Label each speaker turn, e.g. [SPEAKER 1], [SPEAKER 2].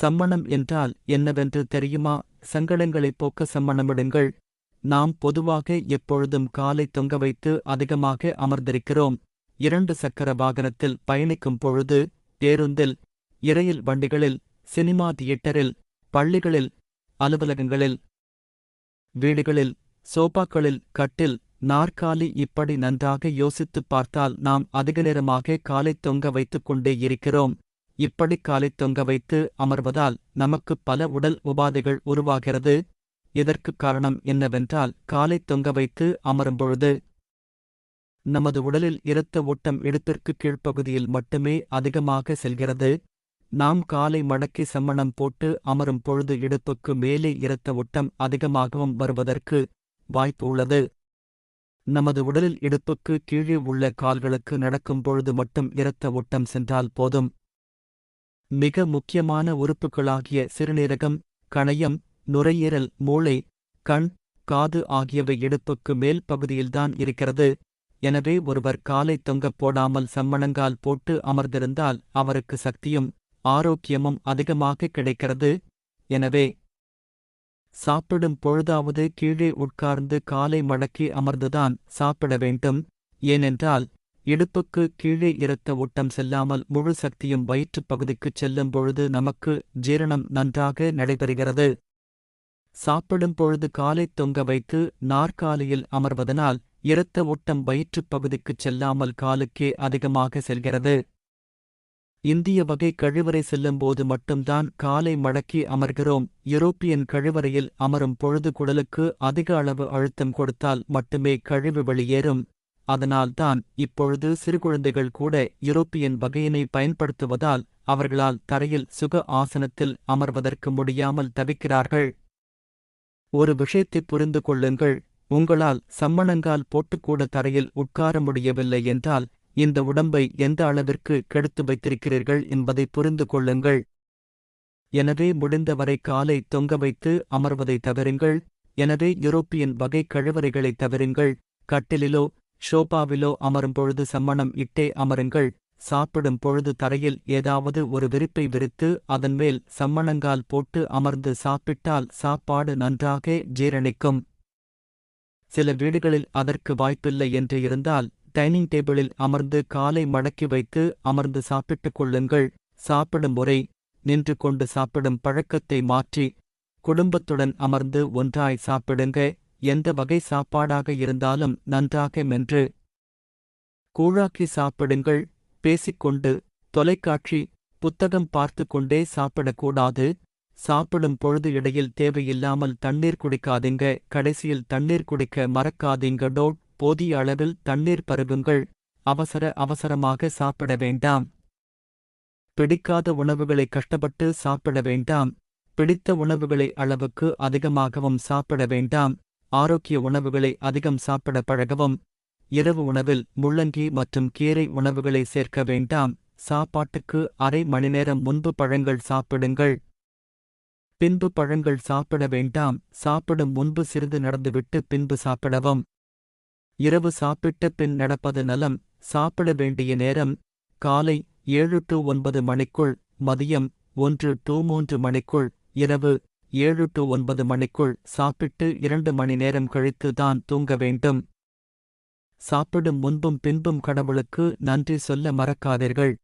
[SPEAKER 1] சம்மணம் என்றால் என்னவென்று தெரியுமா? சங்கடங்களைப் போக்க சம்மணமிடுங்கள். நாம் பொதுவாக எப்பொழுதும் காலை தொங்க வைத்து அதிகமாக அமர்ந்திருக்கிறோம். இரண்டு சக்கர வாகனத்தில் பயணிக்கும் பொழுது பேருந்தில் இரயில் வண்டிகளில் சினிமா தியேட்டரில் பள்ளிகளில் அலுவலகங்களில் வீடுகளில் சோபாக்களில் கட்டில் நாற்காலி இப்படி நன்றாக யோசித்துப் பார்த்தால் நாம் அதிக நேரமாக காலை தொங்க வைத்துக் கொண்டே இருக்கிறோம். இப்படி காலை தொங்க வைத்து அமர்வதால் நமக்கு பல உடல் உபாதைகள் உருவாகிறது. இதற்குக் காரணம் என்னவென்றால் காலை தொங்க வைத்து அமரும் பொழுது நமது உடலில் இரத்த ஓட்டம் இடத்திற்கு கீழ்ப்பகுதியில் மட்டுமே அதிகமாக செல்கிறது. நாம் காலை மடக்கி சம்மணம் போட்டு அமரும் பொழுது இடுப்புக்கு மேலே இரத்த ஓட்டம் அதிகமாகவும் வருவதற்கு வாய்ப்பு உள்ளது. நமது உடலில் இடுப்புக்கு கீழே உள்ள கால்களுக்கு நடக்கும் பொழுது மட்டும் இரத்த ஓட்டம் சென்றால் போதும். மிக முக்கியமான உறுப்புகளாகிய சிறுநீரகம் கணையம் நுரையீரல் மூளை கண் காது ஆகியவை இடுப்புக்கு மேல் பகுதியில்தான் இருக்கிறது. எனவே ஒருவர் காலை தொங்கப் போடாமல் சம்மணங்கால் போட்டு அமர்ந்திருந்தால் அவருக்கு சக்தியும் ஆரோக்கியமும் அதிகமாக கிடைக்கிறது. எனவே சாப்பிடும் பொழுதாவது கீழே உட்கார்ந்து காலை மடக்கி அமர்ந்துதான் சாப்பிட வேண்டும். ஏனென்றால் இடுப்புக்கு கீழே இரத்த ஓட்டம் செல்லாமல் முழு சக்தியும் வயிற்றுப் பகுதிக்குச் செல்லும் பொழுது நமக்கு ஜீரணம் நன்றாக நடைபெறுகிறது. சாப்பிடும் பொழுது காலை தொங்க வைத்து நாற்காலியில் அமர்வதனால் இரத்த ஓட்டம் வயிற்றுப் பகுதிக்குச் செல்லாமல் காலுக்கே அதிகமாக செல்கிறது. இந்திய வகை கழிவறை செல்லும்போது மட்டும்தான் காலை மடக்கி அமர்கிறோம். யூரோப்பியன் கழிவறையில் அமரும் பொழுது குடலுக்கு அதிக அளவு அழுத்தம் கொடுத்தால் மட்டுமே கழிவு வெளியேறும். அதனால்தான் இப்பொழுது சிறுகுழந்தைகள் கூட யூரோப்பியன் வகையினை பயன்படுத்துவதால் அவர்களால் தரையில் சுக ஆசனத்தில் அமர்வதற்கு முடியாமல் தவிக்கிறார்கள். ஒரு விஷயத்தை புரிந்து கொள்ளுங்கள். உங்களால் சம்மணங்கால் போட்டுக்கூட தரையில் உட்கார முடியவில்லை என்றால் இந்த உடம்பை எந்த அளவிற்கு கெடுத்து வைத்திருக்கிறீர்கள் என்பதை புரிந்து கொள்ளுங்கள். எனவே முடிந்தவரை காலை தொங்க வைத்து அமர்வதை தவிருங்கள் எனவே யூரோப்பியன் வகை கழுவறைகளை தவிருங்கள் கட்டிலிலோ ஷோபாவிலோ அமரும் பொழுது சம்மணம் இட்டே அமருங்கள். சாப்பிடும் பொழுது தரையில் ஏதாவது ஒரு விரிப்பை விரித்து அதன் மேல் சம்மணங்கால் போட்டு அமர்ந்து சாப்பிட்டால் சாப்பாடு நன்றாக ஜீரணிக்கும். சில வீடுகளில் அதற்கு வாய்ப்பில்லை என்று இருந்தால் டைனிங் டேபிளில் அமர்ந்து காலை மடக்கி வைத்து அமர்ந்து சாப்பிட்டுக் கொள்ளுங்கள். சாப்பிடும் முறை நின்று கொண்டு சாப்பிடும் பழக்கத்தை மாற்றி குடும்பத்துடன் அமர்ந்து ஒன்றாய் சாப்பிடுங்க. எந்த வகை சாப்பாடாக இருந்தாலும் நன்றாக மென்று கூழாக்கி சாப்பிடுங்கள். பேசிக்கொண்டு தொலைக்காட்சி புத்தகம் பார்த்து கொண்டே சாப்பிடக்கூடாது. சாப்பிடும் பொழுது இடையில் தேவையில்லாமல் தண்ணீர் குடிக்காதீங்க. கடைசியில் தண்ணீர் குடிக்க மறக்காதீங்க. டோட் போதிய அளவில் தண்ணீர் பருகுங்கள். அவசர அவசரமாக சாப்பிட வேண்டாம். பிடிக்காத உணவுகளை கஷ்டப்பட்டு சாப்பிட வேண்டாம். பிடித்த உணவுகளை அளவுக்கு அதிகமாகவும் சாப்பிட வேண்டாம். ஆரோக்கிய உணவுகளை அதிகம் சாப்பிட பழகவும் இரவு உணவில் முள்ளங்கி மற்றும் கீரை உணவுகளை சேர்க்க வேண்டாம். சாப்பாட்டுக்கு அரை மணி நேரம் முன்பு பழங்கள் சாப்பிடுங்கள். பின்பு பழங்கள் சாப்பிட வேண்டாம். சாப்பிடும் முன்பு சிறிது நடந்துவிட்டு பின்பு சாப்பிடவும். இரவு சாப்பிட்ட பின் நடப்பது நலம். சாப்பிட வேண்டிய நேரம் காலை ஏழு டு ஒன்பது மணிக்குள் மதியம் ஒன்று டு மூன்று மணிக்குள் இரவு ஏழு டு ஒன்பது மணிக்குள் சாப்பிட்டு இரண்டு மணி நேரம் கழித்து தான் தூங்க வேண்டும். சாப்பிடும் முன்பும் பின்பும் கடவுளுக்கு நன்றி சொல்ல மறக்காதீர்கள்.